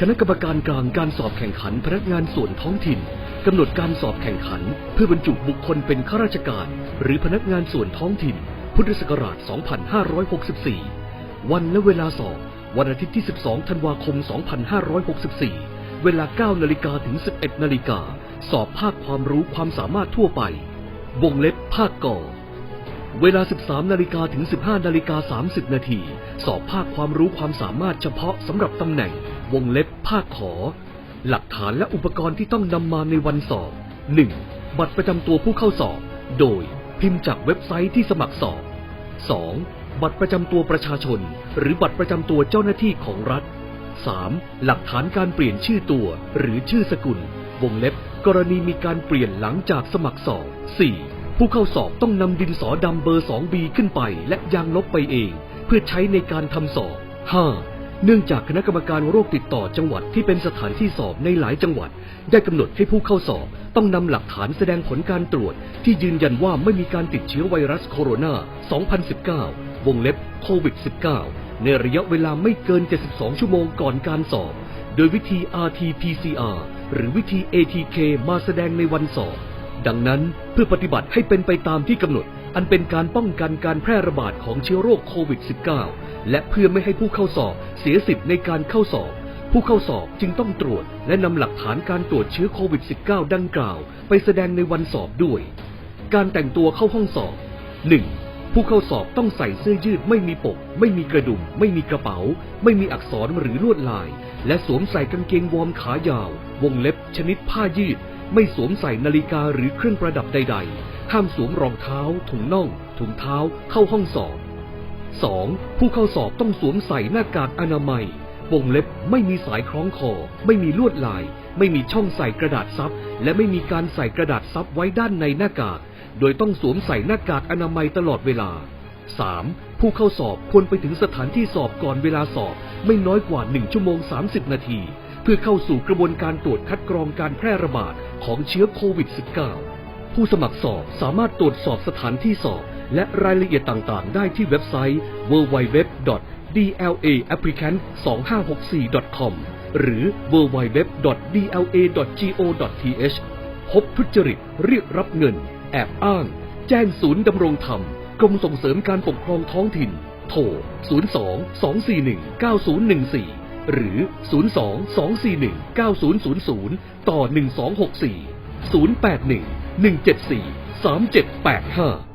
คณะกรรมการกลางการสอบแข่งขันพนักงานส่วนท้องถิ่นกำหนดการสอบแข่งขัน เพื่อบรรจุบุคคลเป็นข้าราชการ หรือพนักงานส่วนท้องถิ่น พุทธศักราช 2564 วันและเวลาสอบ วันอาทิตย์ที่ 12 ธันวาคม 2564 เวลา 9 นาฬิกาถึง 11 นาฬิกา สอบภาคความรู้ความสามารถทั่วไป วงเล็บภาคก่อเวลา 13 นาฬิกาถึง 15 นาฬิกา 30 นาที สอบภาคความรู้ความสามารถเฉพาะสำหรับตำแหน่ง วงเล็บภาคขอ หลักฐานและอุปกรณ์ที่ต้องนำมาในวันสอบ 1. บัตรประจำตัวผู้เข้าสอบ โดยพิมพ์จากเว็บไซต์ที่สมัครสอบ 2. บัตรประจำตัวประชาชน หรือบัตรประจำตัวเจ้าหน้าที่ของรัฐ 3. หลักฐานการเปลี่ยนชื่อตัว หรือชื่อสกุล วงเล็บ กรณีมีการเปลี่ยนหลังจากสมัครสอบ 4. ผู้เข้าสอบต้องนำดินสอดำเบอร์ 2B ขึ้นไป และยางลบไปเอง เพื่อใช้ในการทำสอบ 5. เนื่องจากคณะกรรมการโรคติดต่อจังหวัดที่เป็นสถานที่สอบในหลายจังหวัด ได้กำหนดให้ผู้เข้าสอบต้องนำหลักฐานแสดงผลการตรวจ ที่ยืนยันว่าไม่มีการติดเชื้อไวรัสโคโรนา 2019 วงเล็บโควิด -19 ในระยะเวลาไม่เกิน 72 ชั่วโมงก่อนการสอบ โดยวิธี RT-PCR หรือวิธี ATK มาแสดงในวันสอบ ดังนั้นเพื่อปฏิบัติให้เป็นไปตามที่กำหนด อันเป็นการป้องกันการแพร่ระบาดของเชื้อโรคโควิด -19 และเพื่อไม่ให้ผู้เข้าสอบเสียสิทธิ์ในการเข้าสอบผู้เข้าสอบจึงต้องตรวจ และนำหลักฐานการตรวจเชื้อโควิด -19 ดังกล่าว ไปแสดงในวันสอบด้วย การแต่งตัวเข้าห้องสอบ 1. ผู้เข้าสอบต้องใส่เสื้อยืดไม่มีปก ไม่มีกระดุม ไม่มีกระเป๋า ไม่มีอักษรหรือลวดลาย และสวมใส่กางเกงวอร์มขายาว วงเล็บชนิดผ้ายืด ไม่สวมใส่นาฬิกาหรือเครื่องประดับใด ๆ ห้ามสวมรองเท้า ถุงน่อง ถุงเท้า เข้าห้องสอบ 2. ผู้เข้าสอบต้องสวมใส่หน้ากากอนามัยวงเล็บไม่มีสายคล้องคอ ไม่มีลวดลาย ไม่มีช่องใส่กระดาษซับ และไม่มีการใส่กระดาษซับไว้ด้านในหน้ากาก โดยต้องสวมใส่หน้ากากอนามัยตลอดเวลา 3. ผู้เข้าสอบควรไปถึงสถานที่สอบก่อนเวลาสอบ ไม่น้อยกว่า 1 ชั่วโมง 30 นาที พื่อเข้าสู่กระบวนการตรวจคัดกรองการแพร่ระบาดของเชื้อโควิด -19 ผู้สมัครสอบสามารถตรวจสอบสถานที่สอบ และรายละเอียดต่างๆ ได้ที่เว็บไซต์ www.dlaapplicant2564.com หรือ www.dla.go.th พบทุจริตเรียกรับเงิน แอบอ้าง แจ้งศูนย์ดำรงธรรม กรมส่งเสริมการปกครองท้องถิ่น โทร 02 241 9014 หรือ 02 241 9000 ต่อ 1264 081 174 3785